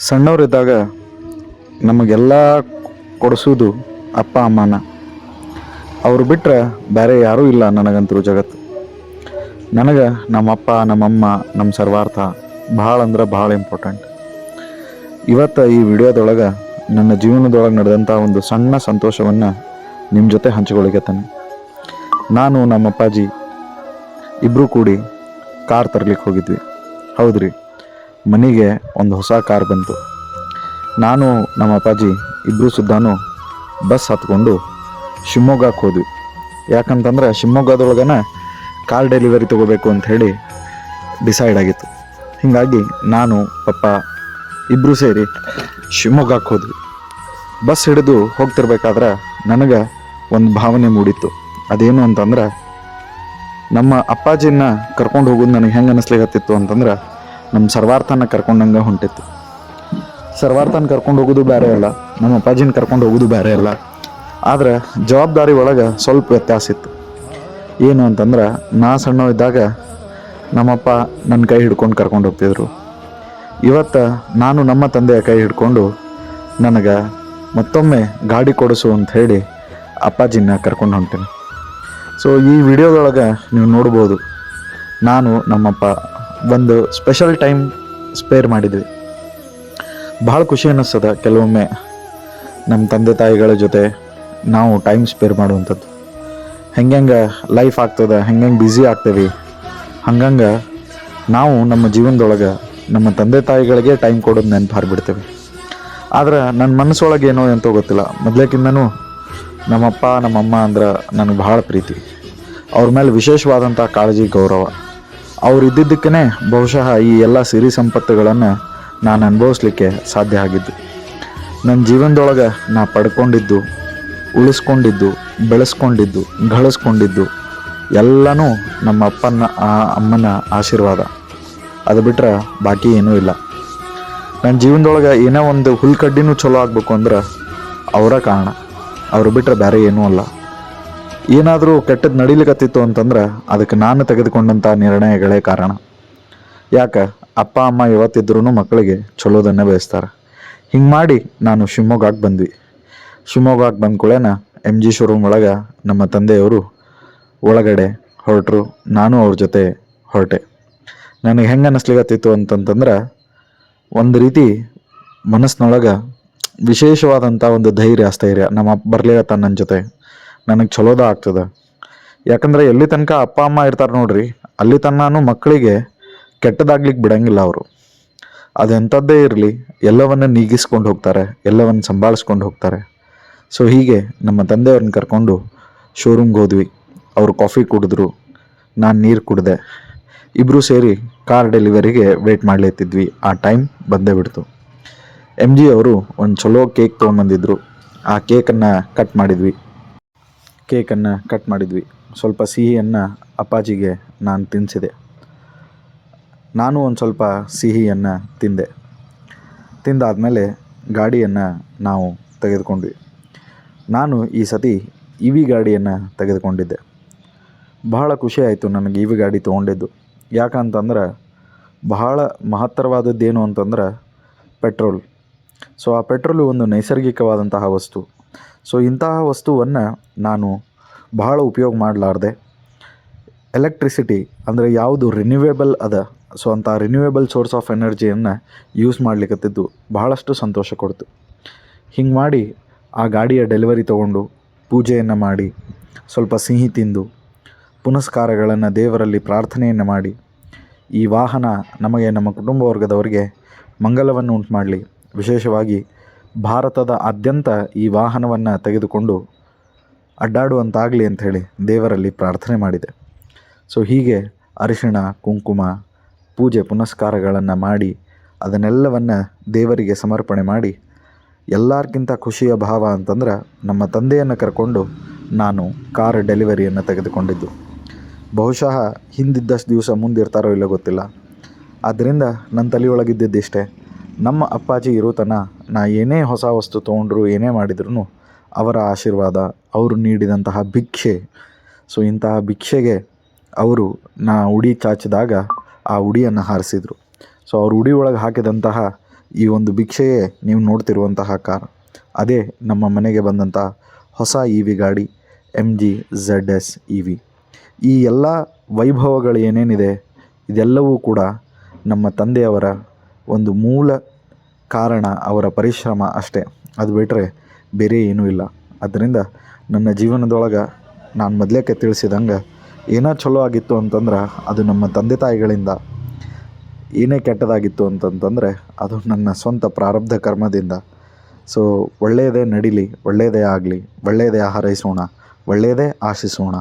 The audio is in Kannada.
ಸಣ್ಣವರಿದ್ದಾಗ ನಮಗೆಲ್ಲ ಕೊಡಿಸೋದು ಅಪ್ಪ, ಅಮ್ಮನ. ಅವರು ಬಿಟ್ಟರೆ ಬೇರೆ ಯಾರೂ ಇಲ್ಲ ನನಗಂತರೂ ಜಗತ್ತು. ನನಗೆ ನಮ್ಮಪ್ಪ, ನಮ್ಮಮ್ಮ, ನಮ್ಮ ಸರ್ವಾರ್ಥ ಭಾಳ ಅಂದ್ರೆ ಭಾಳ ಇಂಪಾರ್ಟೆಂಟ್ ಇವತ್ತು ಈ ವಿಡಿಯೋದೊಳಗೆ ನನ್ನ ಜೀವನದೊಳಗೆ ನಡೆದಂಥ ಒಂದು ಸಣ್ಣ ಸಂತೋಷವನ್ನು ನಿಮ್ಮ ಜೊತೆ ಹಂಚಿಕೊಳ್ಳಿಕತ್ತಾನೆ. ನಾನು ನಮ್ಮ ಅಪ್ಪಾಜಿ ಇಬ್ಬರೂ ಕೂಡಿ ಕಾರ್ ತರ್ಲಿಕ್ಕೆ ಹೋಗಿದ್ವಿ. ಹೌದ್ರಿ? ಮನೆಗೆ ಒಂದು ಹೊಸ ಕಾರ್ ಬಂತು. ನಾನು, ನಮ್ಮ ಅಪ್ಪಾಜಿ ಇಬ್ಬರು ಸುದ್ದಾನು ಬಸ್ ಹತ್ಕೊಂಡು ಶಿವಮೊಗ್ಗಕ್ಕೆ ಹೋದ್ವಿ. ಯಾಕಂತಂದ್ರೆ ಶಿವಮೊಗ್ಗದೊಳಗನ ಕಾರ್ ಡೆಲಿವರಿ ತೊಗೋಬೇಕು ಅಂತ ಹೇಳಿ ಡಿಸೈಡ್ ಆಗಿತ್ತು. ಹೀಗಾಗಿ ನಾನು, ಪಪ್ಪ ಇಬ್ಬರು ಸೇರಿ ಶಿವಮೊಗ್ಗಕ್ಕೆ ಹೋದ್ವಿ. ಬಸ್ ಹಿಡಿದು ಹೋಗ್ತಿರ್ಬೇಕಾದ್ರೆ ನನಗೆ ಒಂದು ಭಾವನೆ ಮೂಡಿತ್ತು. ಅದೇನು ಅಂತಂದ್ರೆ, ನಮ್ಮ ಅಪ್ಪಾಜಿನ ಕರ್ಕೊಂಡು ಹೋಗೋದು ನನಗೆ ಹೆಂಗೆ ಅನ್ನಿಸ್ಲಿಕತ್ತಿತ್ತು ಅಂತಂದ್ರೆ ನಮ್ಮ ಸರ್ವಾರ್ಥನ ಕರ್ಕೊಂಡಂಗೆ ಹೊಂಟಿತ್ತು. ಸರ್ವಾರ್ಥನ ಕರ್ಕೊಂಡು ಹೋಗೋದು ಬೇರೆ ಅಲ್ಲ, ನಮ್ಮ ಅಪ್ಪಾಜಿನ ಕರ್ಕೊಂಡು ಹೋಗೋದು ಬೇರೆ ಅಲ್ಲ. ಆದ್ರೆ ಜವಾಬ್ದಾರಿ ಒಳಗೆ ಸ್ವಲ್ಪ ವ್ಯತ್ಯಾಸ ಇತ್ತು. ಏನು ಅಂತಂದ್ರೆ, ನಾ ಸಣ್ಣವಿದ್ದಾಗ ನಮ್ಮಪ್ಪ ನನ್ನ ಕೈ ಹಿಡ್ಕೊಂಡು ಕರ್ಕೊಂಡು ಹೋಗ್ತಿದ್ರು. ಇವತ್ತು ನಾನು ನಮ್ಮ ತಂದೆಯ ಕೈ ಹಿಡ್ಕೊಂಡು ನನಗೆ ಮತ್ತೊಮ್ಮೆ ಗಾಡಿ ಕೊಡಿಸು ಅಂತ ಹೇಳಿ ಅಪ್ಪಾಜಿನ ಕರ್ಕೊಂಡು ಹೊಂಟೇನೆ. ಸೊ ಈ ವಿಡಿಯೋದೊಳಗೆ ನೀವು ನೋಡ್ಬೋದು, ನಾನು ನಮ್ಮಪ್ಪ ಒಂದು ಸ್ಪೆಷಲ್ ಟೈಮ್ ಸ್ಪೇರ್ ಮಾಡಿದ್ವಿ. ಭಾಳ ಖುಷಿ ಅನ್ನಿಸ್ತದ ಕೆಲವೊಮ್ಮೆ ನಮ್ಮ ತಂದೆ ತಾಯಿಗಳ ಜೊತೆ ನಾವು ಟೈಮ್ ಸ್ಪೇರ್ ಮಾಡುವಂಥದ್ದು. ಹೆಂಗೆ ಲೈಫ್ ಆಗ್ತದೆ, ಹೆಂಗೆ ಬ್ಯುಸಿ ಆಗ್ತೇವೆ ಹಂಗಂಗೆ ನಾವು ನಮ್ಮ ಜೀವನದೊಳಗೆ ನಮ್ಮ ತಂದೆ ತಾಯಿಗಳಿಗೆ ಟೈಮ್ ಕೊಡೋದು ನೆನಪು ಹಾರಿಬಿಡ್ತೇವೆ. ಆದ್ರೆ ನನ್ನ ಮನಸ್ಸೊಳಗೆ ಏನೋ ಎಂತೋ ಗೊತ್ತಿಲ್ಲ. ಮೊದಲೇಕಿಂದನೂ ನಮ್ಮಪ್ಪ, ನಮ್ಮಮ್ಮ ಅಂದ್ರೆ ನನಗೆ ಭಾಳ ಪ್ರೀತಿ. ಅವ್ರ ಮೇಲೆ ವಿಶೇಷವಾದಂಥ ಕಾಳಜಿ, ಗೌರವ. ಅವ್ರು ಇದ್ದಿದ್ದಕ್ಕೇ ಬಹುಶಃ ಈ ಎಲ್ಲ ಸಿರಿ ಸಂಪತ್ತುಗಳನ್ನು ನಾನು ಅನುಭವಿಸ್ಲಿಕ್ಕೆ ಸಾಧ್ಯ ಆಗಿದ್ದು. ನನ್ನ ಜೀವನದೊಳಗೆ ನಾ ಪಡ್ಕೊಂಡಿದ್ದು, ಉಳಿಸ್ಕೊಂಡಿದ್ದು, ಬೆಳೆಸ್ಕೊಂಡಿದ್ದು ಗಳಿಸ್ಕೊಂಡಿದ್ದು ಎಲ್ಲನೂ ನಮ್ಮ ಅಪ್ಪನ ಅಮ್ಮನ ಆಶೀರ್ವಾದ. ಅದು ಬಿಟ್ರೆ ಬಾಕಿ ಏನೂ ಇಲ್ಲ. ನನ್ನ ಜೀವನದೊಳಗೆ ಏನೋ ಒಂದು ಹುಲ್ಕಡ್ಡಿನೂ ಚಲೋ ಆಗಬೇಕು ಅಂದ್ರೆ ಅವರ ಕಾರಣ. ಅವರು ಬಿಟ್ಟರೆ ಬೇರೆ ಏನೂ ಅಲ್ಲ. ಏನಾದರೂ ಕೆಟ್ಟದ್ದು ನಡೀಲಿಕತ್ತಿತ್ತು ಅಂತಂದ್ರೆ ಅದಕ್ಕೆ ನಾನು ತೆಗೆದುಕೊಂಡಂಥ ನಿರ್ಣಯಗಳೇ ಕಾರಣ. ಯಾಕೆ? ಅಪ್ಪ, ಅಮ್ಮ ಯಾವತ್ತಿದ್ರೂ ಮಕ್ಕಳಿಗೆ ಚಲೋದನ್ನೇ ಬಯಸ್ತಾರೆ. ಹಿಂಗೆ ಮಾಡಿ ನಾನು ಶಿವಮೊಗ್ಗಕ್ಕೆ ಬಂದ್ವಿ. ಶಿವಮೊಗ್ಗಕ್ಕೆ ಬಂದ ಕೂಡೇನ ಎಂ ಜಿ ಶೋರೂಮ್ ಒಳಗೆ ನಮ್ಮ ತಂದೆಯವರು ಒಳಗಡೆ ಹೊರಟರು. ನಾನು ಅವ್ರ ಜೊತೆ ಹೊರಟೆ. ನನಗೆ ಹೆಂಗೆ ಅನ್ನಿಸ್ಲಿಕತ್ತಿತ್ತು ಅಂತಂತಂದ್ರೆ ಒಂದು ರೀತಿ ಮನಸ್ಸಿನೊಳಗೆ ವಿಶೇಷವಾದಂಥ ಒಂದು ಧೈರ್ಯ ಸ್ಥೈರ್ಯ ನಮ್ಮ ಅಪ್ಪ ಬರ್ಲಿಕತ್ತ ನನ್ನ ಜೊತೆ. ನನಗೆ ಚಲೋದ ಆಗ್ತದೆ. ಯಾಕಂದ್ರೆ ಎಲ್ಲಿ ತನಕ ಅಪ್ಪ, ಅಮ್ಮ ಇರ್ತಾರೆ ನೋಡ್ರಿ, ಅಲ್ಲಿ ತನಕ ಮಕ್ಕಳಿಗೆ ಕೆಟ್ಟದಾಗ್ಲಿಕ್ಕೆ ಬಿಡಂಗಿಲ್ಲ ಅವರು. ಅದೆಂಥದ್ದೇ ಇರಲಿ, ಎಲ್ಲವನ್ನ ನೀಗಿಸ್ಕೊಂಡು ಹೋಗ್ತಾರೆ, ಎಲ್ಲವನ್ನು ಸಂಭಾಳಿಸ್ಕೊಂಡು ಹೋಗ್ತಾರೆ. ಸೊ ಹೀಗೆ ನಮ್ಮ ತಂದೆಯವ್ರನ್ನ ಕರ್ಕೊಂಡು ಶೋರೂಮ್ಗೆ ಹೋದ್ವಿ. ಅವರು ಕಾಫಿ ಕುಡಿದ್ರು, ನಾನು ನೀರು ಕುಡಿದೆ. ಇಬ್ಬರು ಸೇರಿ ಕಾರ್ ಡೆಲಿವರಿಗೆ ವೇಟ್ ಮಾಡ್ಲಿತ್ತಿದ್ವಿ. ಆ ಟೈಮ್ ಬಂದೇ ಬಿಡ್ತು. ಎಂ ಜಿ ಅವರು ಒಂದು ಚಲೋ ಕೇಕ್ ತೊಗೊಂಬಂದಿದ್ರು. ಆ ಕೇಕನ್ನು ಕಟ್ ಮಾಡಿದ್ವಿ. ಕೇಕನ್ನು ಕಟ್ ಮಾಡಿದ್ವಿ. ಸ್ವಲ್ಪ ಸಿಹಿಯನ್ನು ಅಪ್ಪಾಜಿಗೆ ನಾನು ತಿನ್ನಿಸಿದೆ ನಾನು ಒಂದು ಸ್ವಲ್ಪ ಸಿಹಿಯನ್ನು ತಿಂದೆ. ತಿಂದಾದಮೇಲೆ ಗಾಡಿಯನ್ನು ನಾವು ತೆಗೆದುಕೊಂಡ್ವಿ. ನಾನು ಈ ಸತಿ ಇ ವಿ ಗಾಡಿಯನ್ನು ತೆಗೆದುಕೊಂಡಿದ್ದೆ. ಬಹಳ ಖುಷಿ ಆಯಿತು ನನಗೆ ಇ ವಿ ಗಾಡಿ ತೊಗೊಂಡಿದ್ದು. ಯಾಕಂತಂದ್ರೆ ಬಹಳ ಮಹತ್ತರವಾದದ್ದೇನು ಅಂತಂದ್ರೆ ಪೆಟ್ರೋಲ್. ಸೊ ಆ ಪೆಟ್ರೋಲು ಒಂದು ನೈಸರ್ಗಿಕವಾದಂತಹ ವಸ್ತು. ಸೊ ಇಂತಹ ವಸ್ತುವನ್ನು ನಾನು ಬಹಳ ಉಪಯೋಗ ಮಾಡಲಾರ್ದೆ. ಎಲೆಕ್ಟ್ರಿಸಿಟಿ ಅಂದರೆ ಯಾವುದು ರಿನ್ಯೂವೇಬಲ್ ಅದ. ಸೊ ಅಂಥ ರಿನ್ಯೂವೇಬಲ್ ಸೋರ್ಸ್ ಆಫ್ ಎನರ್ಜಿಯನ್ನು ಯೂಸ್ ಮಾಡ್ಲಿಕ್ಕತ್ತಿದ್ದು ಬಹಳಷ್ಟು ಸಂತೋಷ ಕೊಡ್ತು. ಹಿಂಗೆ ಮಾಡಿ ಆ ಗಾಡಿಯ ಡೆಲಿವರಿ ತೊಗೊಂಡು ಪೂಜೆಯನ್ನು ಮಾಡಿ, ಸ್ವಲ್ಪ ಸಿಹಿ ತಿಂದು, ಪುನಸ್ಕಾರಗಳನ್ನು ದೇವರಲ್ಲಿ ಪ್ರಾರ್ಥನೆಯನ್ನು ಮಾಡಿ, ಈ ವಾಹನ ನಮಗೆ ನಮ್ಮ ಕುಟುಂಬ ವರ್ಗದವರಿಗೆ ಮಂಗಲವನ್ನು ಉಂಟು ಮಾಡಲಿ. ವಿಶೇಷವಾಗಿ ಭಾರತದ ಆದ್ಯಂತ ಈ ವಾಹನವನ್ನು ತೆಗೆದುಕೊಂಡು ಅಡ್ಡಾಡುವಂತಾಗಲಿ ಅಂಥೇಳಿ ದೇವರಲ್ಲಿ ಪ್ರಾರ್ಥನೆ ಮಾಡಿದೆ. ಸೊ ಹೀಗೆ ಅರಿಶಿಣ, ಕುಂಕುಮ, ಪೂಜೆ ಪುನಸ್ಕಾರಗಳನ್ನು ಮಾಡಿ ಅದನ್ನೆಲ್ಲವನ್ನು ದೇವರಿಗೆ ಸಮರ್ಪಣೆ ಮಾಡಿ ಎಲ್ಲರಿಗಿಂತ ಖುಷಿಯ ಭಾವ ಅಂತಂದ್ರೆ ನಮ್ಮ ತಂದೆಯನ್ನು ಕರ್ಕೊಂಡು ನಾನು ಕಾರ್ ಡೆಲಿವರಿಯನ್ನು ತೆಗೆದುಕೊಂಡಿದ್ದು. ಬಹುಶಃ ಹಿಂದಿದ್ದಷ್ಟು ದಿವಸ ಮುಂದಿರ್ತಾರೋ ಇಲ್ಲೋ ಗೊತ್ತಿಲ್ಲ. ಆದ್ದರಿಂದ ನನ್ನ ತಲೆಯೊಳಗಿದ್ದಿದ್ದಿಷ್ಟೇ. ನಮ್ಮ ಅಪ್ಪಾಜಿ ಇರೋ ನಾ ಏನೇ ಹೊಸ ವಸ್ತು ತೊಗೊಂಡ್ರು, ಏನೇ ಮಾಡಿದ್ರು ಅವರ ಆಶೀರ್ವಾದ, ಅವರು ನೀಡಿದಂತಹ ಭಿಕ್ಷೆ. ಸೊ ಇಂತಹ ಭಿಕ್ಷೆಗೆ ಅವರು ನಾ ಉಡಿ ಚಾಚಿದಾಗ ಆ ಉಡಿಯನ್ನು ಹಾರಿಸಿದರು. ಸೊ ಅವ್ರ ಉಡಿ ಒಳಗೆ ಹಾಕಿದಂತಹ ಈ ಒಂದು ಭಿಕ್ಷೆಯೇ ನೀವು ನೋಡ್ತಿರುವಂತಹ ಕಾರ್. ಅದೇ ನಮ್ಮ ಮನೆಗೆ ಬಂದಂತಹ ಹೊಸ ಇ ವಿ ಗಾಡಿ M G Z S E V ಈ ಎಲ್ಲ ವೈಭವಗಳು ಏನೇನಿದೆ, ಇದೆಲ್ಲವೂ ಕೂಡ ನಮ್ಮ ತಂದೆಯವರ ಒಂದು ಮೂಲ ಕಾರಣ, ಅವರ ಪರಿಶ್ರಮ ಅಷ್ಟೇ. ಅದು ಬಿಟ್ಟರೆ ಬೇರೆ ಏನೂ ಇಲ್ಲ. ಅದರಿಂದ ನನ್ನ ಜೀವನದೊಳಗೆ ನಾನು ಮೊದಲೇಕೆ ತಿಳಿಸಿದಂಗೆ, ಏನೋ ಚಲೋ ಆಗಿತ್ತು ಅಂತಂದ್ರೆ ಅದು ನಮ್ಮ ತಂದೆ ತಾಯಿಗಳಿಂದ, ಏನೇ ಕೆಟ್ಟದಾಗಿತ್ತು ಅಂತಂತಂದರೆ ಅದು ನನ್ನ ಸ್ವಂತ ಪ್ರಾರಬ್ಧ ಕರ್ಮದಿಂದ. ಸೊ ಒಳ್ಳೆಯದೇ ನಡೀಲಿ, ಒಳ್ಳೆಯದೇ ಆಗಲಿ, ಒಳ್ಳೆಯದೇ ಹಾರೈಸೋಣ ಒಳ್ಳೆಯದೇ ಆಶಿಸೋಣ.